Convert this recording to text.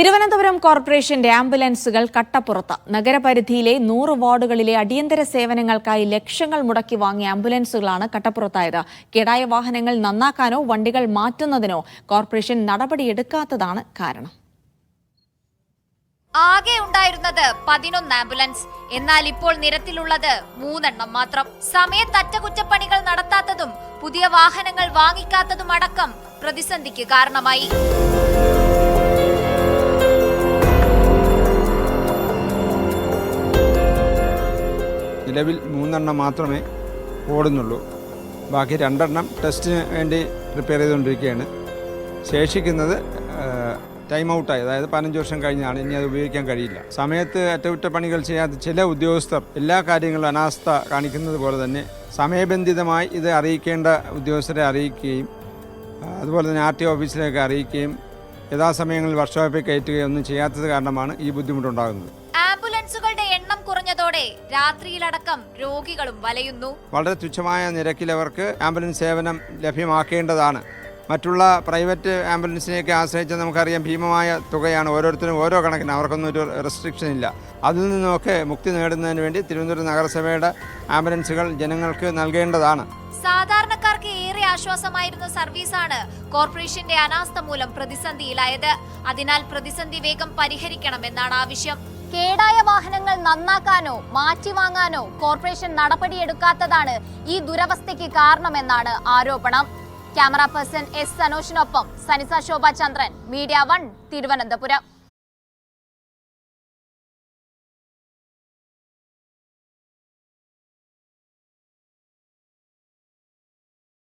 തിരുവനന്തപുരം കോർപ്പറേഷന്റെ ആംബുലൻസുകൾ കട്ടപ്പുറത്ത്. നഗരപരിധിയിലെ നൂറ് വാർഡുകളിലെ അടിയന്തര സേവനങ്ങൾക്കായി ലക്ഷങ്ങൾ മുടക്കി വാങ്ങിയ ആംബുലൻസുകളാണ് കട്ടപ്പുറത്തായത്. കേടായ വാഹനങ്ങൾ നന്നാക്കാനോ വണ്ടികൾ മാറ്റുന്നതിനോ കോർപ്പറേഷൻ നടപടിയെടുക്കാത്തതാണ് കാരണം. ആകെ ഉണ്ടായിരുന്നത് പതിനൊന്ന് ആംബുലൻസ്. എന്നാൽ ഇപ്പോൾ നിരത്തിലുള്ളത് മൂന്നെണ്ണം മാത്രം. സമയത്ത് അറ്റകുറ്റപ്പണികൾ നടത്താത്തതും പുതിയ വാഹനങ്ങൾ വാങ്ങിക്കാത്തതും അടക്കം പ്രതിസന്ധിക്ക് കാരണമായി. നിലവിൽ മൂന്നെണ്ണം മാത്രമേ ഓടുന്നുള്ളൂ. ബാക്കി രണ്ടെണ്ണം ടെസ്റ്റിന് വേണ്ടി പ്രിപ്പയർ ചെയ്തുകൊണ്ടിരിക്കുകയാണ്. ശേഷിക്കുന്നത് ടൈം ഔട്ടായി അതായത് പതിനഞ്ച് വർഷം കഴിഞ്ഞാണ്. ഇനി അത് ഉപയോഗിക്കാൻ കഴിയില്ല. സമയത്ത് അറ്റകുറ്റപ്പണികൾ ചെയ്യാത്ത ചില ഉദ്യോഗസ്ഥർ എല്ലാ കാര്യങ്ങളും അനാസ്ഥ കാണിക്കുന്നത് പോലെ തന്നെ സമയബന്ധിതമായി ഇത് അറിയിക്കേണ്ട ഉദ്യോഗസ്ഥരെ അറിയിക്കുകയും അതുപോലെ തന്നെ ആർ ടി ഓഫീസിലേക്ക് അറിയിക്കുകയും യഥാസമയങ്ങളിൽ വർക്ക്ഷോപ്പിൽ കയറ്റുകയും ഒന്നും ചെയ്യാത്തത് കാരണമാണ് ഈ ബുദ്ധിമുട്ടുണ്ടാകുന്നത്. കുറഞ്ഞതോടെ രാത്രിയിലടക്കം രോഗികളും വലയുന്നു. വളരെ തുച്ഛമായ നിരക്കിൽ അവർക്ക് ആംബുലൻസ് സേവനം ലഭ്യമാക്കേണ്ടതാണ്. മറ്റുള്ള പ്രൈവറ്റ് ആംബുലൻസിനെയൊക്കെ ആശ്രയിച്ച് നമുക്കറിയാം ഭീമമായ തുകയാണ് ഓരോരുത്തരും ഓരോ കണക്കിന്. അവർക്കൊന്നും ഒരു റെസ്ട്രിക്ഷൻ ഇല്ല. അതിൽ നിന്നൊക്കെ മുക്തി നേടുന്നതിന് വേണ്ടി തിരുവനന്തപുരം നഗരസഭയുടെ ആംബുലൻസുകൾ ജനങ്ങൾക്ക് നൽകേണ്ടതാണ്. സാധാരണക്കാർക്ക് ഏറെ ആശ്വാസമായിരുന്ന സർവീസാണ് കോർപ്പറേഷന്റെ അനാസ്ഥ മൂലം പ്രതിസന്ധിയിലായത്. അതിനാൽ പ്രതിസന്ധി വേഗം പരിഹരിക്കണമെന്നാണ് ആവശ്യം. കേടായ വാഹനങ്ങൾ നന്നാക്കാനോ മാറ്റിവാങ്ങാനോ കോർപ്പറേഷൻ നടപടിയെടുക്കാത്തതാണ് ഈ ദുരവസ്ഥയ്ക്ക് കാരണമെന്നാണ് ആരോപണം. ക്യാമറ പേഴ്സൺ എസ് സനോഷിനൊപ്പം സനിസ ശോഭ ചന്ദ്രൻ മീഡിയ വൺ തിരുവനന്തപുരം.